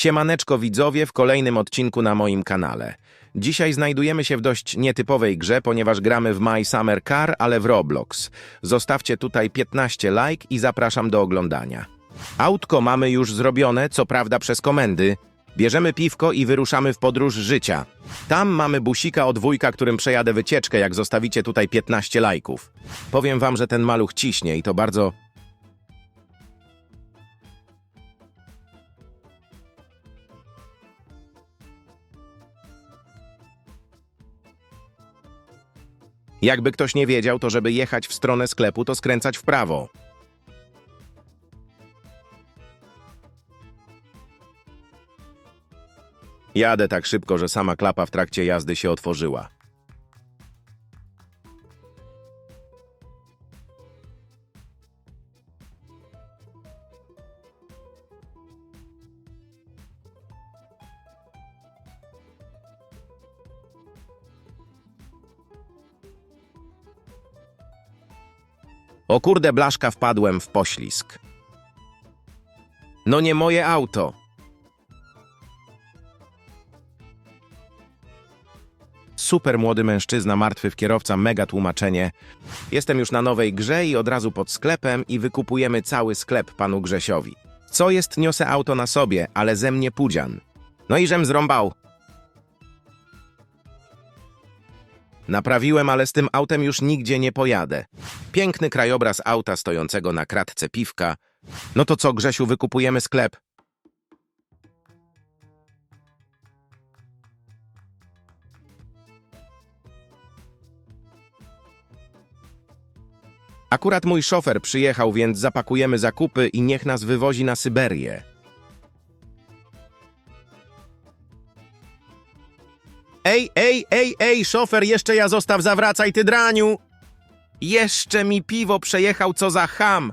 Siemaneczko widzowie w kolejnym odcinku na moim kanale. Dzisiaj znajdujemy się w dość nietypowej grze, ponieważ gramy w My Summer Car, ale w Roblox. Zostawcie tutaj 15 like i zapraszam do oglądania. Autko mamy już zrobione, co prawda przez komendy. Bierzemy piwko i wyruszamy w podróż życia. Tam mamy busika od wujka, którym przejadę wycieczkę, jak zostawicie tutaj 15 lajków. Powiem wam, że ten maluch ciśnie i to bardzo... Jakby ktoś nie wiedział, to żeby jechać w stronę sklepu, to skręcać w prawo. Jadę tak szybko, że sama klapa w trakcie jazdy się otworzyła. O kurde blaszka wpadłem w poślizg. No nie moje auto. Super młody mężczyzna, martwy w kierowca, mega tłumaczenie. Jestem już na nowej grze i od razu pod sklepem i wykupujemy cały sklep panu Grzesiowi. Co jest, niosę auto na sobie, ale ze mnie pudzian. No i żem zrąbał. Naprawiłem, ale z tym autem już nigdzie nie pojadę. Piękny krajobraz auta stojącego na kratce piwka. No to co, Grzesiu, wykupujemy sklep? Akurat mój szofer przyjechał, więc zapakujemy zakupy i niech nas wywozi na Syberię. Ej, ej, ej, ej, szofer, jeszcze ja zostaw, zawracaj, ty draniu! Jeszcze mi piwo przejechał, co za ham!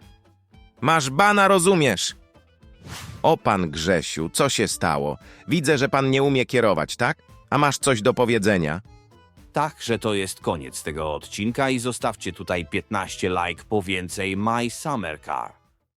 Masz bana, rozumiesz? O pan Grzesiu, co się stało? Widzę, że pan nie umie kierować, tak? A masz coś do powiedzenia? Tak, że to jest koniec tego odcinka i zostawcie tutaj 15 like po więcej My Summer Car.